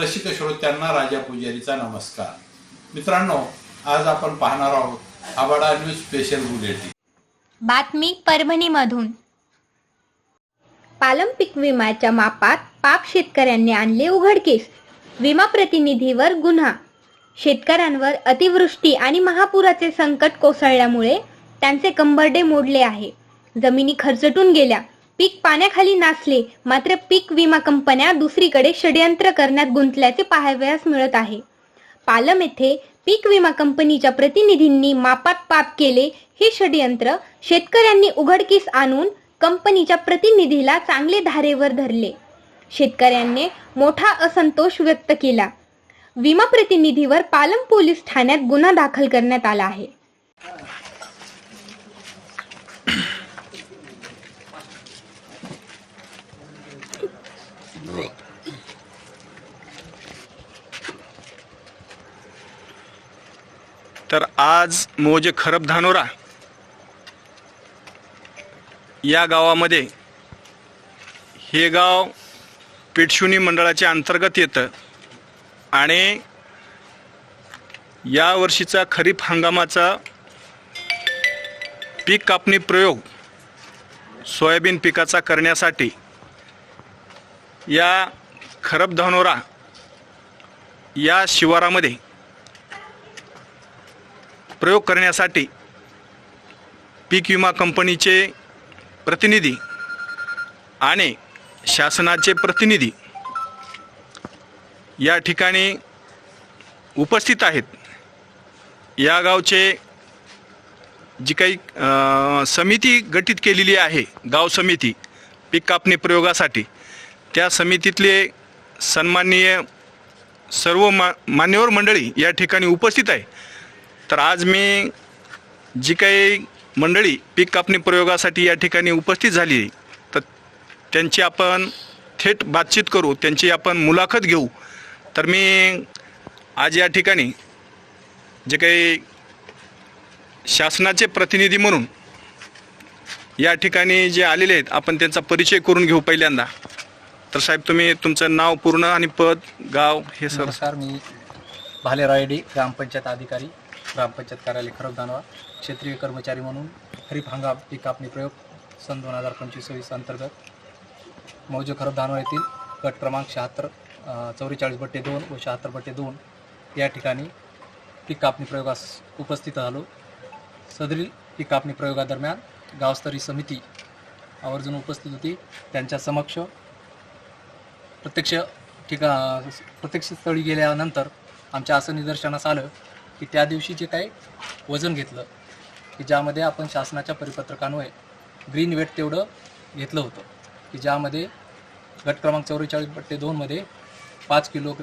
रसिक श्रोत्यांना राजा पुजारीचा नमस्कार. मित्रांनो आज आपण पाहणार आहोत आबाडा न्यूज स्पेशल बुलेटिन. बातमी परभणीमधून. पालम पीक विम्याच्या मापात पाप शेतकऱ्यांनी आणले उघडकीस विमा प्रतिनिधीवर गुन्हा. शेतकऱ्यांवर अतिवृष्टी आणि महापुराचे संकट कोसळल्यामुळे त्यांचे कंबरडे मोडले आहे. जमिनी खरचटून गेल्या. पीक पाण्याखाली नाचले मात्र पीक विमा कंपन्या दुसरीकडे षडयंत्र करण्यात गुंतल्याचे पाहावयास मिळत आहे. पालम येथे पीक विमा कंपनीच्या प्रतिनिधींनी मापात पाप केले हे षडयंत्र शेतकऱ्यांनी उघडकीस आणून कंपनीच्या प्रतिनिधीला चांगले धारेवर धरले. शेतकऱ्यांनी मोठा असंतोष व्यक्त केला. विमा प्रतिनिधीवर पालम पोलीस ठाण्यात गुन्हा दाखल करण्यात आला आहे. तर आज मोजे खरब धानोरा या गावामध्ये हे गाव पेटशुनी मंडळाच्या अंतर्गत येतं आणि या वर्षीचा खरीप हंगामाचा पीक कापणी प्रयोग सोयाबीन पिकाचा करण्यासाठी या खरब धानोरा या शिवारामध्ये प्रयोग करण्यासाठी पीक विमा कंपनीचे प्रतिनिधी आणि शासनाचे प्रतिनिधी या ठिकाणी उपस्थित आहेत. या गावचे जी काही समिती गठीत केलेली आहे गाव समिती पीक कापणी प्रयोगासाठी त्या समितीतले सन्माननीय सर्व मा मान्यवर मंडळी या ठिकाणी उपस्थित आहे. तर आज मी जी काही मंडळी पीक कापणी प्रयोगासाठी या ठिकाणी उपस्थित झाली तर त्यांची आपण थेट बातचीत करू त्यांची आपण मुलाखत घेऊ. तर मी आज या ठिकाणी जे काही शासनाचे प्रतिनिधी म्हणून या ठिकाणी जे आलेले आहेत आपण त्यांचा परिचय करून घेऊ पहिल्यांदा. तर साहेब तुम्ही तुमचं नाव पूर्ण आणि पद गाव हे सर. सर मी भालेरायडी ग्रामपंचायत अधिकारी. ग्रामपंचायत कार्यालय खरबदानवा क्षेत्रीय कर्मचारी म्हणून खरीप हंगाम पीक कापणी प्रयोग सन दोन हजार पंचवीस सव्वीस अंतर्गत. मौजे खरबधानवा येथील गट क्रमांक शहात्तर चौवेचाळीस बट्टे दोन व शहात्तर बट्टे दोन या ठिकाणी पीक कापणी प्रयोगास उपस्थित झालो सदरील पीक कापणी प्रयोगादरम्यान गावस्तरीय समिती आवर्जून उपस्थित होती. त्यांच्या समक्ष प्रत्यक्ष ठिका प्रत्यक्ष स्थळी गेल्यानंतर आमच्या असं निदर्शनास आलं की त्या दिवशी जे काही वजन घेतलं की ज्यामध्ये आपण शासनाच्या परिपत्रकान्वये ग्रीन वेट तेवढं घेतलं होतं. की ज्यामध्ये गट क्रमांक चौवेचाळीस बट्टे दोनमध्ये पाच किलो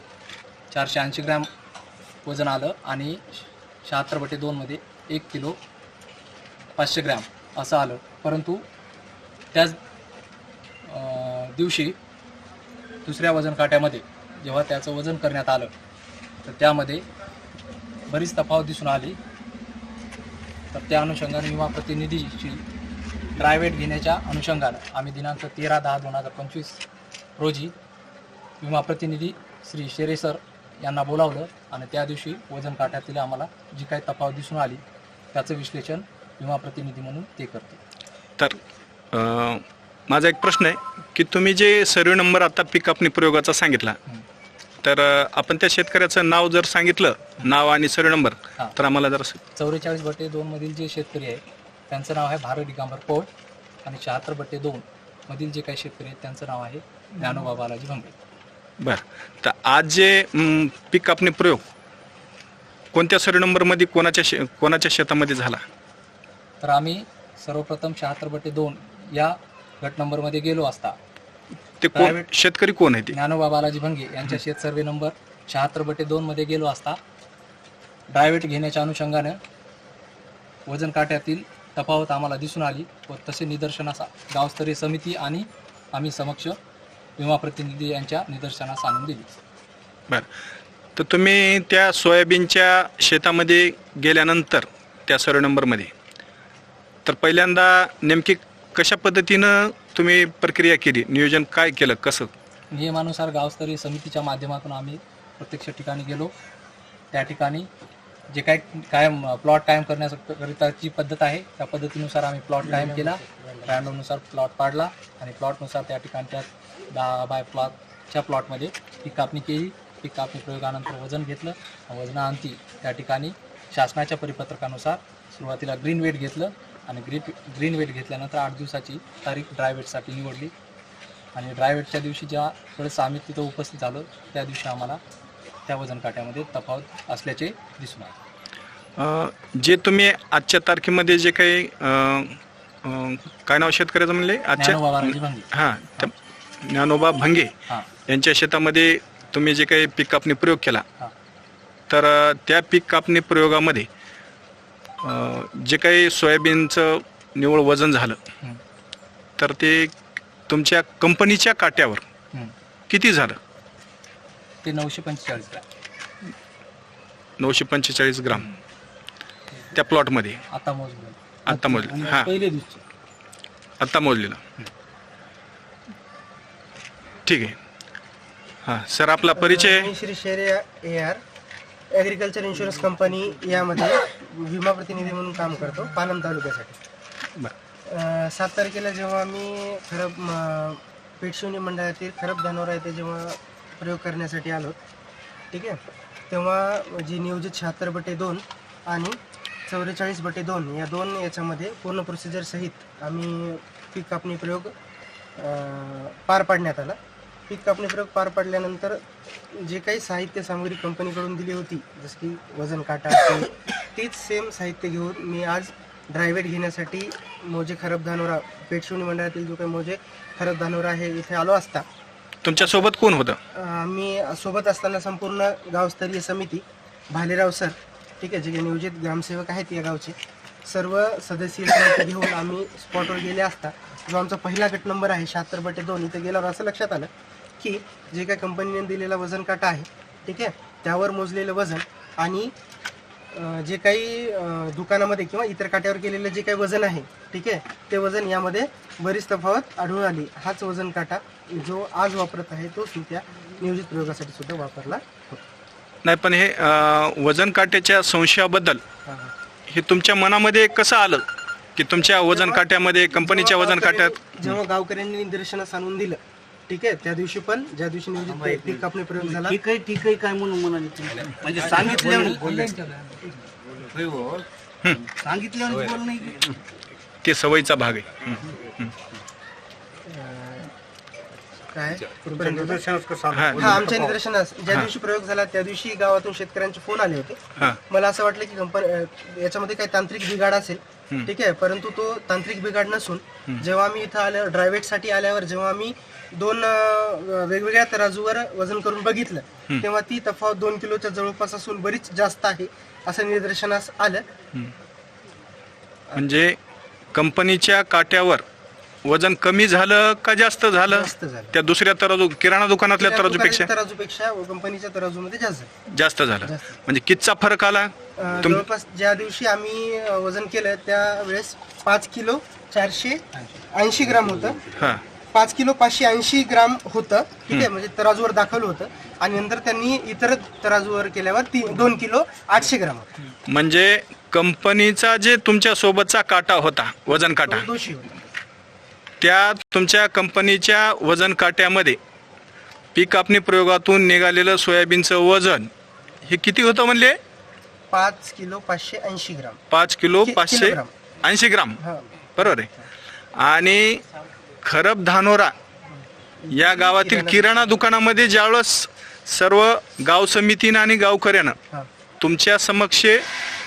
चारशे ऐंशी ग्रॅम वजन आलं आणि शहात्तर बट्टे दोनमध्ये एक किलो पाचशे ग्रॅम असं आलं. परंतु त्याच दिवशी दुसऱ्या वजन काट्यामध्ये जेव्हा त्याचं वजन करण्यात आलं तर त्यामध्ये बरीच तफावत दिसून आली तर त्या अनुषंगाने विमा प्रतिनिधीची ड्रायवेट घेण्याच्या अनुषंगानं आम्ही दिनांक तेरा दहा दोन हजार पंचवीस रोजी विमा प्रतिनिधी श्री शेरे सर यांना बोलावलं आणि त्या दिवशी वजन काट्यातील आम्हाला जी काही तफावत दिसून आली त्याचं विश्लेषण विमा प्रतिनिधी म्हणून ते करते तर माझा एक प्रश्न आहे की तुम्ही जे सर्वे नंबर आता पीक कापणी प्रयोगाचा सांगितला. तर अ, आपण त्या शेतकऱ्याचं नाव जर सांगितलं नाव आणि सर्वे नंबर हां. तर आम्हाला जर चौवेचाळीस बट्टे दोनमधील जे शेतकरी आहे त्यांचं नाव आहे भारत दिगांबर पोळ आणि शहात्तर बट्टे दोन मधील जे काही शेतकरी आहेत त्यांचं नाव आहे ज्ञानोबा बालाजी भंगे बरं. तर आज जे म, पीक कापणी प्रयोग कोणत्या सर्वे नंबरमध्ये कोणाच्या शे कोणाच्या शेतामध्ये झाला? तर आम्ही सर्वप्रथम शहात्तर बट्टे दोन या गट नंबरमध्ये गेलो असता. ते कोण Private- शेतकरी कोण आहे ते? ज्ञानोबा बालाजी भंगे यांच्या शेत सर्वे नंबर शहात्तर बटे दोनमध्ये गेलो असता. ड्रायवेट घेण्याच्या अनुषंगानं वजन काट्यातील तफावत आम्हाला दिसून आली व तसे निदर्शनास गावस्तरीय समिती आणि आम्ही समक्ष विमा प्रतिनिधी यांच्या निदर्शनास आणून दिली. बरं. तर तुम्ही त्या सोयाबीनच्या शेतामध्ये गेल्यानंतर त्या सर्व नंबरमध्ये तर पहिल्यांदा नेमकी कशा पद्धतीनं तुम्ही प्रक्रिया केली नियोजन काय केलं कसं? नियमानुसार गावस्तरीय समितीच्या माध्यमातून आम्ही प्रत्यक्ष ठिकाणी गेलो. त्या ठिकाणी जे काय कायम प्लॉट कायम करण्याकरिताची पद्धत आहे त्या पद्धतीनुसार आम्ही प्लॉट कायम केला. रँडमनुसार प्लॉट पाडला आणि प्लॉटनुसार त्या ठिकाणच्या दहा बाय प्लॉटच्या प्लॉटमध्ये पीक कापणी केली. पीक कापणी प्रयोगानंतर वजन घेतलं वजनाअंती त्या ठिकाणी शासनाच्या परिपत्रकानुसार सुरुवातीला ग्रीन वेट घेतलं. आणि ग्रीन ग्रीन वेट घेतल्यानंतर आठ दिवसाची तारीख ड्राय वेटसाठी निवडली. आणि ड्राय वेटच्या दिवशी जेव्हा थोडंसं आम्ही तिथं उपस्थित झालो त्या दिवशी आम्हाला त्या वजन काट्यामध्ये तफावत असल्याचे दिसून आले. जे तुम्ही आजच्या तारखेमध्ये जे काही काय नाव शेतकऱ्याचं म्हणले? आजच्या हां त्या ज्ञानोबा भंगे यांच्या शेतामध्ये तुम्ही जे काही पीक कापणी प्रयोग केला तर त्या पीक कापणी प्रयोगामध्ये अ, जे काही सोयाबीनचं निव्वळ वजन झालं हं. तर ते तुमच्या कंपनीच्या काट्यावर हं. किती झालं? ते नऊशे पंचेचाळीस ग्रॅम. नऊशे पंचेचाळीस ग्राम. त्या प्लॉटमध्ये. आता मोजलं. आत्ता मोजलं. हां. पहिले दिवशी. आत्ता मोजलेलं. ठीक आहे. हां सर आपला परिचय? मी Shri Shere A R. Agriculture insurance company यामध्ये विमा प्रतिनिधी म्हणून काम करतो पालम तालुक्यासाठी. अं, सात तारखेला जेव्हा आम्ही खरब म, पेटशिवणी मंडळातील खरब धानोरा येथे जेव्हा प्रयोग करण्यासाठी आलो ठीक आहे तेव्हा जी नियोजित शहात्तर बटे दोन आणि चौवेचाळीस बटे दोन या दोन याच्यामध्ये पूर्ण प्रोसिजर सहित आम्ही पीक कापणी प्रयोग अं, पार पाडण्यात आला पीक कापणी प्रयोग पार पाडल्यानंतर जे काही साहित्य सामग्री कंपनीकडून दिली होती जसं की वजन काटा असेल तीच सेम साहित्य घेऊन मी आज ड्रायवेट घेण्यासाठी मोजे खरब धानोरा पेटशिवणी मंडळातील जो काही मोजे खरब धानोरा आहे इथे आलो असता. तुमच्यासोबत कोण होतं? अं, मी सोबत असताना संपूर्ण गावस्तरीय समिती भालेराव सर ठीक आहे जे काही नियोजित ग्रामसेवक आहेत या गावचे सर्व सदस्य समिती घेऊन आम्ही स्पॉटवर गेले असता. जो आमचा पहिला गट नंबर आहे शहात्तर बटे दोन इथे गेल्यावर असं लक्षात आलं की जे काही कंपनीने दिलेला वजन काटा आहे ठीक आहे त्यावर मोजलेलं वजन आणि जे काही दुकानामध्ये किंवा इतर काट्यावर केलेलं जे काही वजन आहे ठीक आहे ते वजन यामध्ये बरीच तफावत आढळून आली. हाच वजन काटा जो आज वापरत आहे तो त्या नियोजित प्रयोगासाठी सुद्धा वापरला होता. नाही पण हे वजन काट्याच्या संशयाबद्दल हे तुमच्या मनामध्ये कसं आलं की तुमच्या वजन काट्यामध्ये कंपनीच्या वजन काट्यात? जेव्हा गावकऱ्यांनी निदर्शनास आणून दिलं ठीक आहे त्या दिवशी पण ज्या दिवशी नियोजित पीक कापणी प्रयोग झाला. ठीक आहे ठीक आहे काय म्हणून म्हणाले? म्हणजे सांगितल्यावर सांगितल्यावर बोल नाही. ते सवयीचा भाग आहे. हं. काय आमच्या निदर्शनास ज्या दिवशी प्रयोग झाला त्या दिवशी गावातून शेतकऱ्यांचे फोन आले होते. हां. मला असं वाटलं की कंपनी याच्यामध्ये काही तांत्रिक बिघाड असेल ठीक आहे? परंतु तो तांत्रिक बिघाड नसून जेव्हा आम्ही इथं आल्यावर ड्रायव्हेटसाठी आल्यावर जेव्हा आम्ही दोन वेगवेगळ्या तराजूवर वजन करून बघितलं तेव्हा ती तफावत दोन किलोच्या जवळपास असून बरीच जास्त आहे असं निदर्शनास आलं. म्हणजे कंपनीच्या काट्यावर वजन कमी झालं का जास्त झालं? जास्त झालं. त्या दुसऱ्या तराजू किराणा दुकानातल्या तराजूपेक्षा? कंपनीच्या तराजूमध्ये जास्त. झालं. जास्त झालं. जास्त. म्हणजे कितचा फरक आला? अं, तुम- जवळपास ज्या दिवशी आम्ही अं, वजन केलं त्यावेळेस पाच किलो चारशे ऐंशी ग्राम होतं. हां. पाच किलो पाचशे ऐंशी ग्राम होतं. ठीक आहे? म्हणजे तराजूवर दाखवलं होतं. आणि नंतर त्यांनी इतर तराजूवर केल्यावर ती दोन किलो आठशे ग्राम होतं. म्हणजे कंपनीचा जे तुमच्या सोबतचा काटा होता वजन काटा तो दोषी होता. त्या तुमच्या कंपनीच्या वजन काट्यामध्ये पीक कापणी प्रयोगातून निघालेलं सोयाबीनचं वजन हे किती होतं म्हणले? पाच किलो पाचशे ऐंशी ग्राम. पाच किलो कि- पाचशे किलोग्राम. ऐंशी ग्राम. हा. बरोबर आहे. आणि खरब धानोरा या गावातील किराणा दुकानामध्ये ज्यावेळेस सर्व गाव समितीनं आणि गावकऱ्यानं हा. तुमच्या समक्ष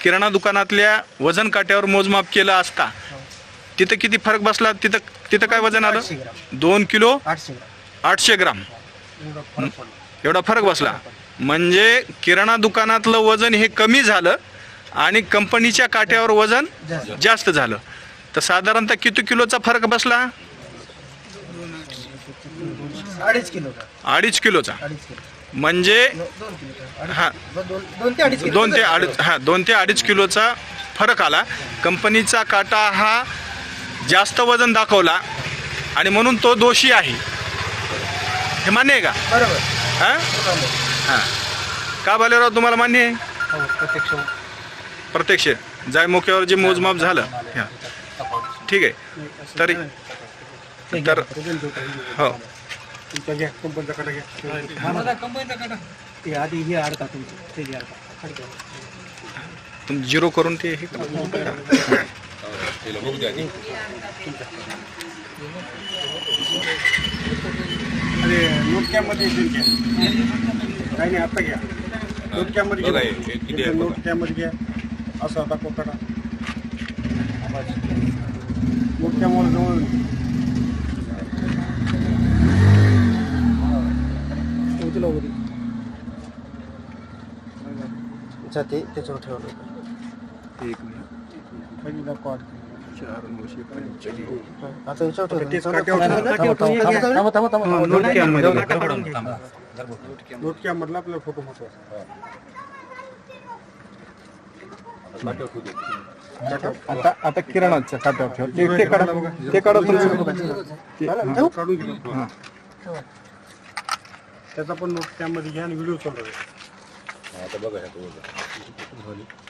किराणा दुकानातल्या वजन काट्यावर मोजमाप केलं असता तिथं किती फरक बसला? तिथं तिथं काय वजन आठशे आलं ग्राम. दोन किलो? आठशे ग्राम. आठशे ग्राम. एवढा फरक पडला. एवढा फरक बसला. म्हणजे किराणा दुकानातलं वजन हे कमी झालं आणि कंपनीच्या काट्यावर वजन जास्त. जास्त झालं. तर साधारणतः किती किलोचा फरक बसला? अडीच किलो. अडीच किलोचा. अडीच किलो. म्हणजे दोन किलो. हा. दोन दोन ते अडीच किलो. दोन ते अडीच हा दोन ते अडीच किलोचा फरक आला. कंपनीचा काटा हा जास्त वजन दाखवला आणि म्हणून तो दोषी आहे. हे मान्य आहे का? बरोबर. हा? हा. का भालेराव तुम्हाला मान्य आहे? हो प्रत्यक्ष. प्रत्यक्ष. जाय मोक्यावर जे मोजमाप झालं. हा. ठीक आहे. तरी तर हो. ते आधी हे अडका तुमचं. ते तुम्ही झिरो करून ते हे करा. अरे नोटक्यामध्ये काही नाही आता घ्या नोटक्यामध्ये घ्या नोटक्यामध्ये घ्या असं आता कोकडा नोटक्यामुळे जवळ जाते त्याच्यावर ठेवलं आता याच्यावर काट्यावर आपल्याला फोटो महत्त्वाचा आता आता किराणाच्या खात्यावर ठेव. ते- ते काढा ते काढा तुमचं काढून त्याचा पण नोटक्यामध्ये घ्या आणि व्हिडिओ चालू आहे. त्याचं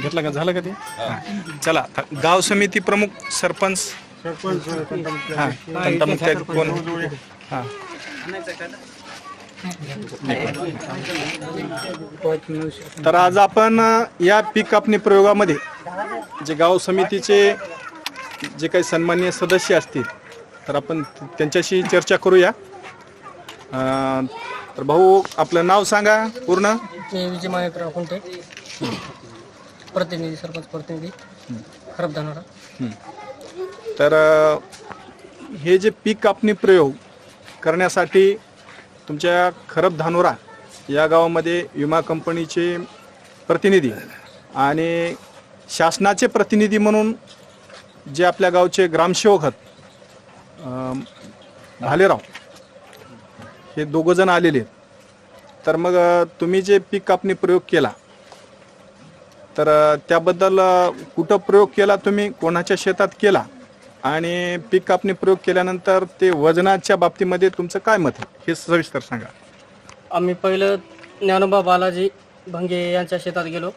घेतला का? झालं का ते? चला आता गाव समिती प्रमुख सरपंच. हा कोण? हा. तर आज आपण या पीक कापणी प्रयोगामध्ये जे गाव समितीचे जे काही सन्माननीय सदस्य असतील तर आपण त्यांच्याशी चर्चा करूया. अ, तर भाऊ आपलं नाव सांगा पूर्ण. विजय माहेकर अकोंटे प्रतिनिधी सरपंच प्रतिनिधी. खराब धानोरा. तर अ, हे जे पीक कापणी प्रयोग करण्यासाठी तुमच्या खरब धानोरा या गावामध्ये विमा कंपनीचे प्रतिनिधी आणि शासनाचे प्रतिनिधी म्हणून जे आपल्या गावचे ग्रामसेवक आहेत भालेराव. हे दोघं जण आलेले आहेत. तर मग तुम्ही जे पीक कापणी प्रयोग केला तर त्याबद्दल कुठं प्रयोग केला तुम्ही? कोणाच्या शेतात केला? आणि पीक कापणी प्रयोग केल्यानंतर ते वजनाच्या बाबतीमध्ये तुमचं काय मत आहे? हे सविस्तर सांगा. आम्ही पहिलं ज्ञानोबा बालाजी भंगे यांच्या शेतात गेलो.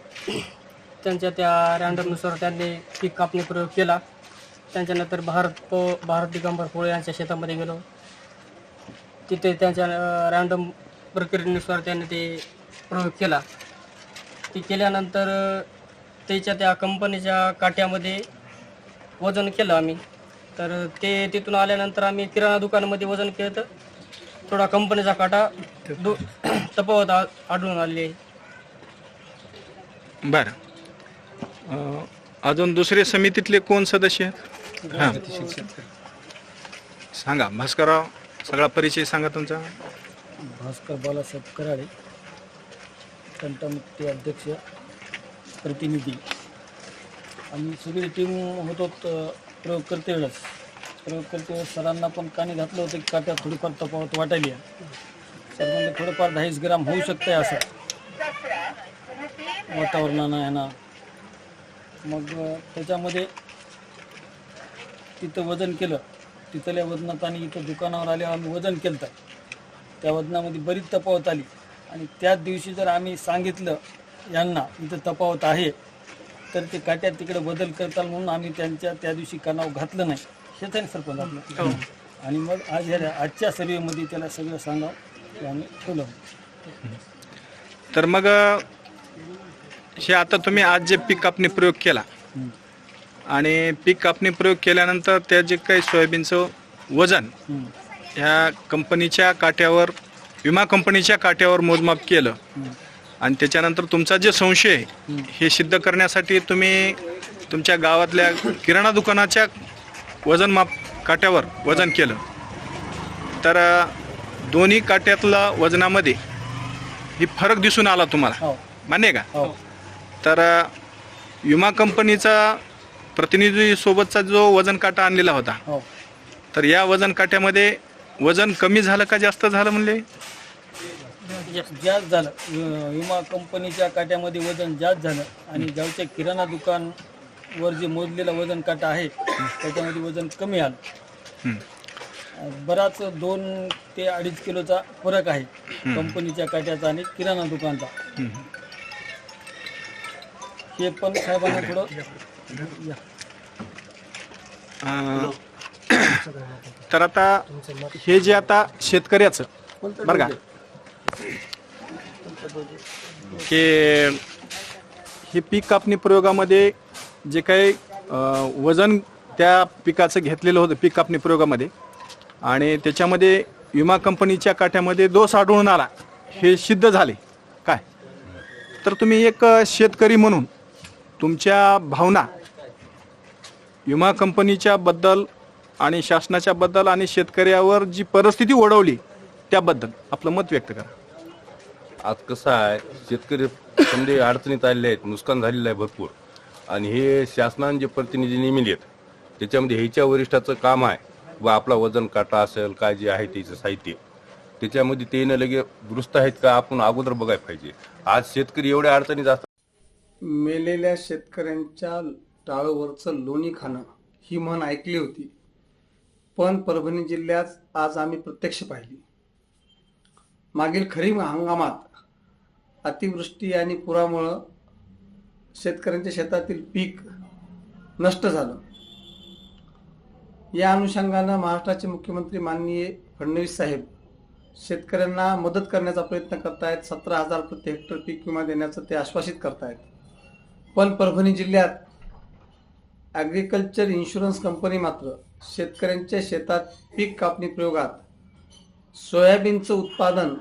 त्यांच्या त्या रँडमनुसार त्यांनी पीक कापणी प्रयोग केला. त्यांच्यानंतर भारत पो भारत दिगंबर पोळे यांच्या शेतामध्ये गेलो. तिथे त्यांच्या रॅन्डम प्रक्रियेनुसार त्यांनी ते प्रयोग केला. ते केल्यानंतर त्याच्या त्या कंपनीच्या काट्यामध्ये वजन केलं आम्ही. तर ते तिथून आल्यानंतर आम्ही किराणा दुकानामध्ये वजन केलं. तर थोडा कंपनीचा काटा दु तफावत आ- आढळून आले बरं. अजून दुसरे समितीतले कोण सदस्य आहेत? हां. सांगा भास्करराव सगळा परिचय सांगा तुमचा. भास्कर बालासाहेब कराडे कंटामुक्ती अध्यक्ष प्रतिनिधी. आम्ही सगळी टीम होतो प्रयोग करते वेळेस. प्रयोग करते वेळेस सरांना पण काणी घातलं होतं की काट्या थोडीफार तफावत वाटायली सर म्हणजे थोडंफार दहावीस ग्राम होऊ शकतंय असं. वातावरणानं ह्यानं मग त्याच्यामध्ये तिथं वजन केलं. तिथल्या वजनात आणि इथं दुकानावर आल्यावर आम्ही वजन केलं तर त्या वजनामध्ये बरीच तफावत आली. आणि त्याच दिवशी जर आम्ही सांगितलं यांना इथं तफावत आहे तर ते काट्यात तिकडे बदल करताल म्हणून आम्ही त्यांच्या त्या दिवशी कानाव घातलं नाही. हेच आहे ना सरपंच आपलं. आणि मग आज ह्या आजच्या सर्वेमध्ये त्याला सगळं सांगावं ते आम्ही ठेवलं तर मग हे आता तुम्ही आज जे पीक कापणी प्रयोग केला आणि पीक कापणी प्रयोग केल्यानंतर त्या जे काही सोयाबीनचं वजन ह्या कंपनीच्या काट्यावर विमा कंपनीच्या काट्यावर मोजमाप केलं. आणि त्याच्यानंतर तुमचा जे संशय हे सिद्ध करण्यासाठी तुम्ही तुमच्या गावातल्या किराणा दुकानाच्या वजनमाप काट्यावर वजन केलं. तर दोन्ही काट्यातला वजनामध्ये ही फरक दिसून आला तुम्हाला. हो. मान्य का? हो. तर विमा कंपनीचा प्रतिनिधी सोबतचा जो वजन काटा आणलेला होता हो. तर या वजन काट्यामध्ये वजन कमी झालं का जास्त झालं म्हणले? जास्त झालं. विमा कंपनीच्या काट्यामध्ये वजन जास्त झालं आणि गावच्या किराणा दुकान वर जे मोजलेलं वजन काटा आहे त्याच्यामध्ये वजन कमी आलं. हं. बराच दोन ते अडीच किलोचा फरक आहे कंपनीच्या काट्याचा आणि किराणा दुकानचा. हं. हे पण साहेबांना थोडं तर आता हे जे आता शेतकऱ्याचं बरं का? की हे पीक कापणी प्रयोगामध्ये जे काही वजन त्या पिकाचं घेतलेलं होतं पीक कापणी प्रयोगामध्ये आणि त्याच्यामध्ये विमा कंपनीच्या काट्यामध्ये दोष आढळून आला हे सिद्ध झाले. काय? तर तुम्ही एक शेतकरी म्हणून तुमच्या भावना विमा कंपनीच्या बद्दल आणि शासनाच्या बद्दल आणि शेतकऱ्यावर जी परिस्थिती ओढवली त्याबद्दल आपलं मत व्यक्त करा. आज कसं आहे शेतकरी समजे अडचणीत आलेले आहेत नुकसान झालेलं आहे भरपूर. आणि हे शासनाने जे प्रतिनिधी नेमिले आहेत त्याच्यामध्ये ह्याच्या वरिष्ठाचं काम आहे. व आपला वजन काटा असेल काय जे आहे त्याचं साहित्य त्याच्यामध्ये ते न लगे दुरुस्त आहेत का आपण अगोदर बघायला पाहिजे. आज शेतकरी एवढ्या अडचणीत असतात. मेलेल्या शेतकऱ्यांच्या टाळूवरचं लोणी खाणं ही म्हण ऐकली होती. पण परभणी जिल्ह्यात आज आम्ही प्रत्यक्ष पाहिली. मागील खरीप हंगामात अतिवृष्टी आणि पुरामुळं शेतकऱ्यांच्या शेतातील पीक नष्ट झालं. या अनुषंगानं महाराष्ट्राचे मुख्यमंत्री माननीय फडणवीस साहेब शेतकऱ्यांना मदत करण्याचा प्रयत्न करतायत. सतरा हजार प्रति हेक्टर पीक विमा देण्याचं ते आश्वासित करतायत. पण परभणी जिल्ह्यात ॲग्रिकल्चर इन्शुरन्स कंपनी मात्र शेतकऱ्यांच्या शेतात पीक कापणी प्रयोगात सोयाबीनचं उत्पादन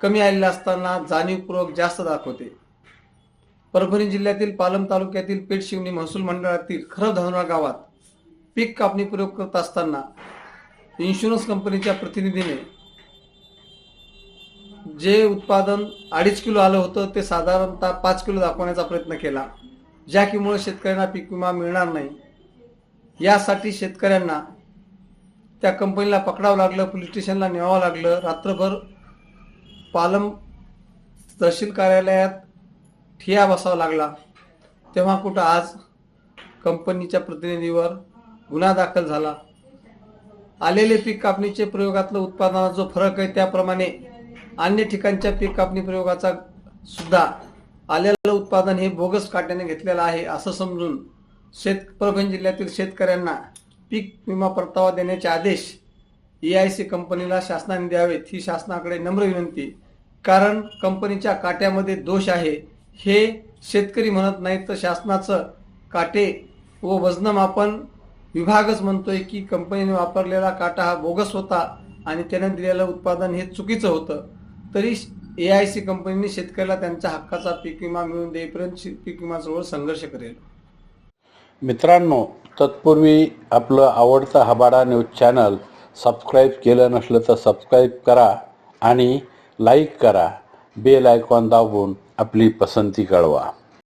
कमी आलेलं असताना जाणीवपूर्वक जास्त दाखवते. परभणी जिल्ह्यातील पालम तालुक्यातील पेठशिवणी महसूल मंडळातील खरब धानोरा गावात पीक कापणी प्रयोग करत असताना इन्शुरन्स कंपनीच्या प्रतिनिधीने जे उत्पादन अडीच किलो आलं होतं ते साधारणतः पाच किलो दाखवण्याचा प्रयत्न केला. ज्या किमुळे शेतकऱ्यांना पीक विमा मिळणार नाही यासाठी शेतकऱ्यांना त्या कंपनीला पकडावं लागलं पोलीस स्टेशनला न्यावं लागलं. रात्रभर पालम तहसील कार्यालयात ठिया बसावा लागला. तेव्हा कुठं आज कंपनीच्या प्रतिनिधीवर गुन्हा दाखल झाला. आलेले पीक कापणीचे प्रयोगातलं उत्पादनात जो फरक आहे त्याप्रमाणे अन्य ठिकाणच्या पीक कापणी प्रयोगाचा सुद्धा आलेलं उत्पादन हे बोगस काट्याने घेतलेलं आहे असं समजून शेत परभणी जिल्ह्यातील शेतकऱ्यांना पीक विमा परतावा देण्याचे आदेश ए आय सी कंपनीला शासनाने द्यावेत ही शासनाकडे नम्र विनंती. कारण कंपनीच्या काट्यामध्ये दोष आहे. हे शेतकरी म्हणत नाहीत तर शासनाचं काटे व वजनमापन विभागच म्हणतोय की कंपनीने वापरलेला काटा हा बोगस होता आणि त्याने दिलेलं उत्पादन हे चुकीचं होतं. तरी ए आय सी कंपनीने शेतकऱ्याला त्यांच्या हक्काचा पीक विमा मिळून देईपर्यंत पीक विमाजवळ संघर्ष करेल. मित्रांनो तत्पूर्वी आपलं आवडतं हबाडा न्यूज चॅनल सबस्क्राईब केलं नसलं तर सबस्क्राईब करा आणि लाईक करा. बेल आयकॉन दाबून आपली पसंती कळवा.